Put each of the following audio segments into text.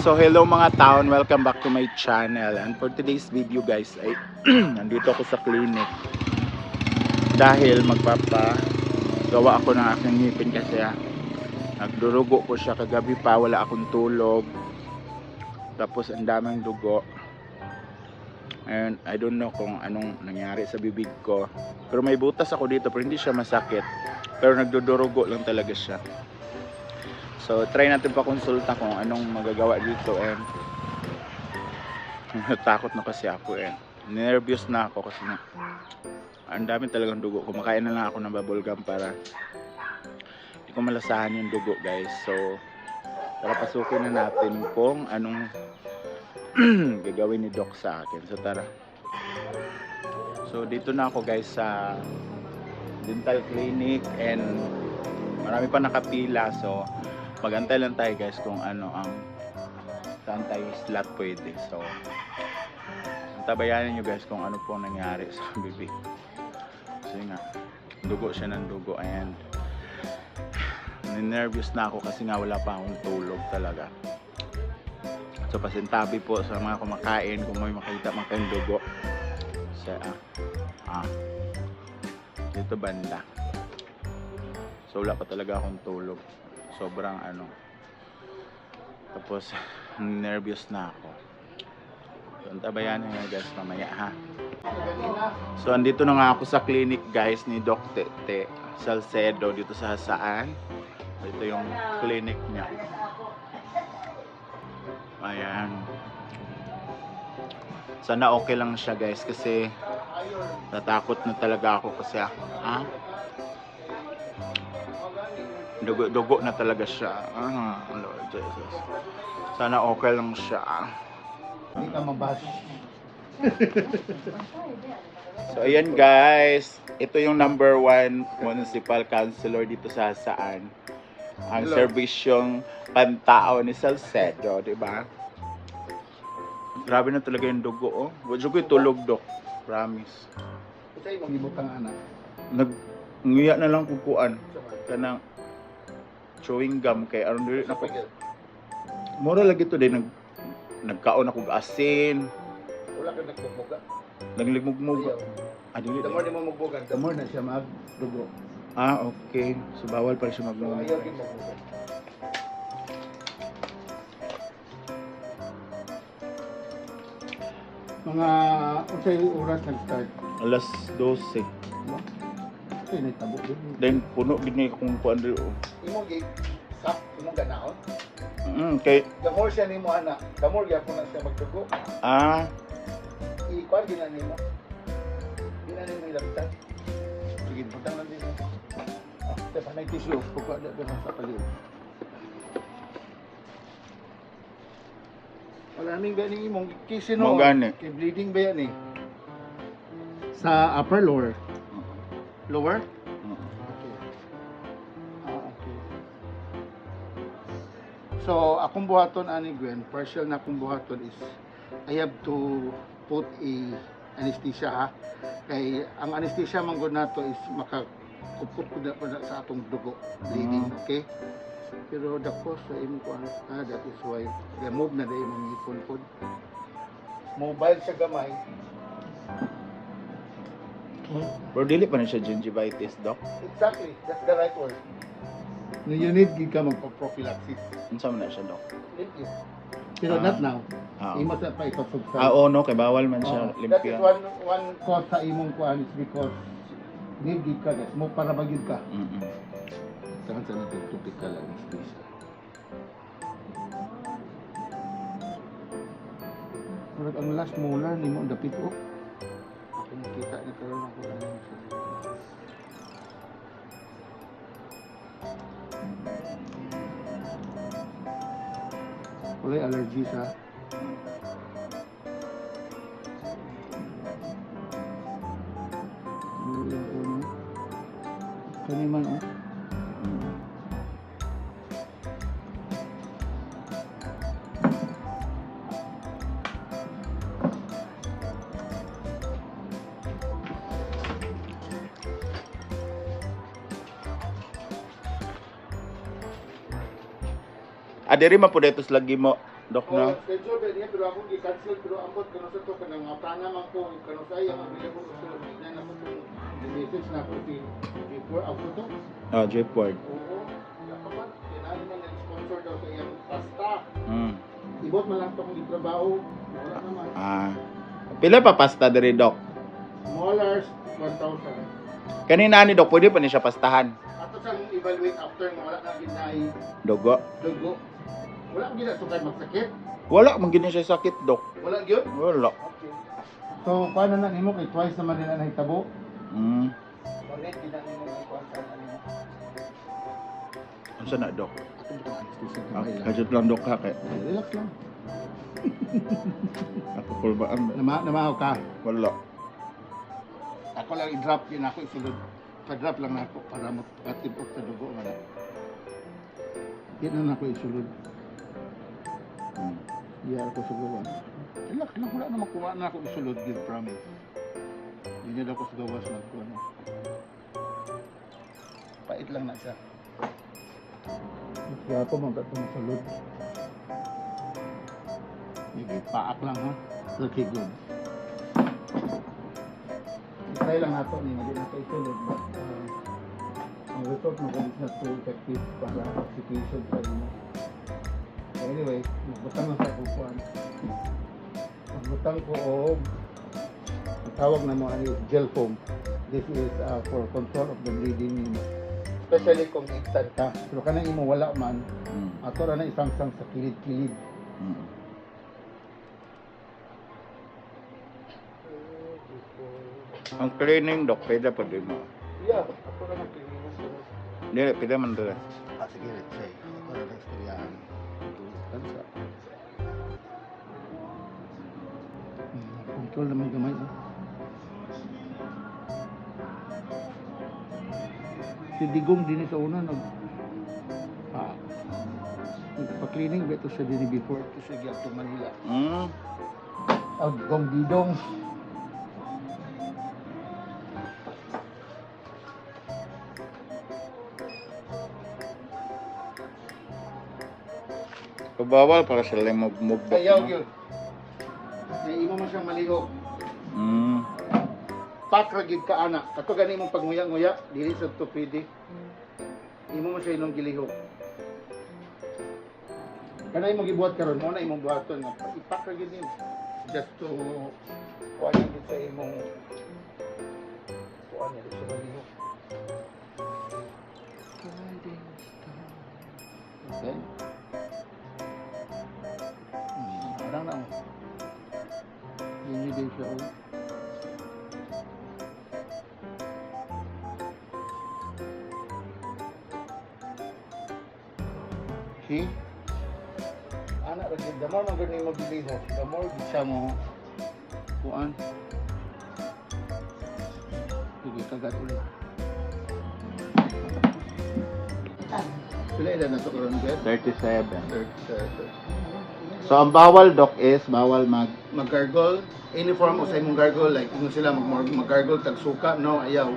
So hello mga town, welcome back to my channel. And for today's video guys ay nandito ako sa clinic. Dahil magpapa gawa ako ng aking ngipin kasi ah, Nagdurugo ko siya kagabi pa, wala akong tulog. Tapos ang daming dugo. And I don't know kung anong nangyari sa bibig ko. Pero may butas ako dito pero hindi siya masakit. Pero nagdudurugo lang talaga siya So, try natin pa konsulta kung anong magagawa dito and takot na kasi ako eh. Nervous na ako kasi na ang dami talagang dugo. Kumakain na lang ako ng bubble gum para hindi ko malasahan yung dugo guys. So, tara pasukin na natin kung anong gagawin ni Doc sa akin. So, tara. So, dito na ako guys sa dental clinic and marami pa nakapila. So, magantay lang tayo guys kung ano ang saan tayo slot pwede. So tabayanan nyo guys kung ano po nangyari sa bibig. Yun nga dugo siya ng dugo. And nervous na ako kasi nga wala pa akong tulog talaga. So pasintabi po sa mga kumakain kung may makita man kayong dugo sa ah, ah dito banda. So wala pa talaga akong tulog sobrang ano. Tapos nervous na ako. Antabayan nyo guys mamaya ha? So andito na nga ako sa clinic guys ni Doc Tete Salcedo. Dito sa Hasaan. Ito yung clinic niya. Ayan. Sana okay lang siya guys kasi natakot na talaga ako kasi ah dugo-dugo na talaga siya. Ah, Lord Jesus. Sana okay lang siya. Hindi ka mabas. So, ayan guys. Ito yung number one municipal councilor dito sa Saan. Ang Hello. serbisyong pantao ni Salcedo, di ba? Grabe na talaga yung dugo, oh. Wadyo ko tulog, Dok. Promise. Yung ibutang anak. Nag nguya na lang kukuan. Kanang chewing gum kay aron dili na ko Mura lagi to din nag nagkaon ako asin, Wala ka nagbubuga. nagligmugmug. Ah, dili. The more di mo magbugan, the more na siya magdugo. Ah, okay. So bawal pa siya So, din magbugan. Mga unsay oras nag-start? Alas 12. Kasi nagtabo din. Then puno gid ni kung kuan dili. oh. Imo gig sap imong ganaon. Mm, kay The more siya nimo ana, the more gyapon na siya magdugo. ah, I-kwan din na nimo. Di na nimo ilabtan. Sige, butang lang din. Ah, tepa na tissue, pagka na din sa paligid. Wala ning gani imong kisi no. Mo gani. Kay bleeding ba yan eh? Sa upper lower. Lower? mm, Okay. Ah, okay. So, akong buhaton ani Gwen, partial na akong buhaton is I have to put a anesthesia ha. Kay ang anesthesia man gud nato is makakupot ko na, na sa atong dugo bleeding, Mm. okay? Pero the cause sa imo ko ah, that is why remove na dai imong ipon pod. Mobile sa gamay. Pero dili pa na siya gingivitis, doc. Exactly, that's the right word. No, you need gid ka magpa-prophylaxis. Unsa man na siya, doc? Thank you. Pero Ah. not now. Ah, Imo sa pa ipasug sa. ah oo, no, kay bawal man siya Oh, that is limpyo. one one cause sa imong kuan is because need gid ka guys. Mo para bagid ka. Mm. Saan sa natin topical anesthesia. Murag ang last molar ni mo dapit oh. Allergy sa Ano yung uno? Kaniman oh. Ah, diri man po dito lagi mo Dok na. schedule ba niya pero ako gi-cancel pero ambot kano sa to kanang mga plana man ko kano sa iya ang ko sa na na ko message na ko si before ako to. Oh, J-Port. Oo. Kapan kinahanglan man nag-sponsor daw sa iyang pasta. Mm. Ibot man lang to kung trabaho. Wala naman. Ah. Pila pa pasta diri, Dok? Molars 1,000. Kanina ni Dok, pwede pa ni siya pastahan. Ato sang evaluate after nga wala na ginay Dugo. dugo. Wala gina sukay magsakit. Wala man gini siya sakit, Dok. Wala gyud. Wala. Okay. So, paano na nimo kay twice naman nila nahitabo? Mm. Connect gina nimo ang kwarta na nimo. Unsa na, Dok? Ah, kamay lang. Dok, ha? Kay Relax lang. ako kulbaan. ba? Nama namahaw ka. Wala. Ako lang i-drop yun ako isulod. Pa-drop lang ako para makatibok sa dugo nga na. Yan na ako isulod. Mm. Di ako sugawan. Relax lang wala na makuha na ako isulod give promise. Hindi na ako sugawas na ako ano. Pait lang na siya. Kaya ako mga katong sulod. Hindi, paak lang ha. Okay, good. Try lang nato ni hindi na kay sulod but uh, ang result mo kung na to effective para execution sa mo. Anyway, magbutang lang sa kukuan. Magbutang ko og ang tawag na mo is gel foam. This is uh, for control of the bleeding especially kung iktad ka. Pero kanang imo wala man, Mm. ato ra na isang-sang sa kilid-kilid. Mm. Ang cleaning, Dok, pwede pa din mo. Yeah, ako ra nang kilinis. Dili, pwede man dala. Ah, sige, let's say. Ako na istoryahan. Bansa. Hmm, control naman gamay. Oh. Si Digong din sa una nag ah, pa-cleaning ba ito siya din before ito siya gyud to Manila. Mm. Ang gong didong. Kabawal para sa limog mugbok. Ayaw no? yun. May imo man siyang. Mm. pakragid ka anak kato gani mong pagnguya-nguya dili sa to pwede imo mo siya inong gilihok kanay mo gibuhat karon mo na imong buhaton nga ipakragid din just to kuha niya din sa imong kuha niya din sa malihok okay parang na yun din siya oh See? Anak gid, the more gani mo biliho, the more gid siya mo kuan. Sige, kagat ulit. Pila ilan na to karon gid? 37. 37. So, ang bawal, Dok, is bawal mag... Mag-gargle, any form of sa imong gargle, like kung sila mag mag-gargle tag suka, no, ayaw.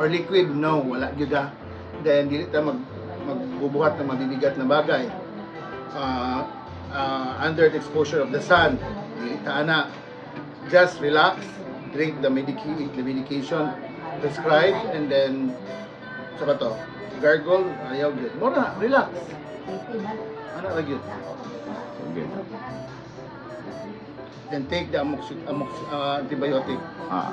Or liquid, no, wala gyud ah. Then dili ta mag magbubuhat ng mabibigat na bagay. Uh, uh, under the exposure of the sun, dili ta ana. Just relax, drink the medic- the medication prescribed and then sa ba to? Gargle, ayaw gyud. Mura, relax. Ana ra Sige. Then take the amox, amox uh, antibiotic. Ah.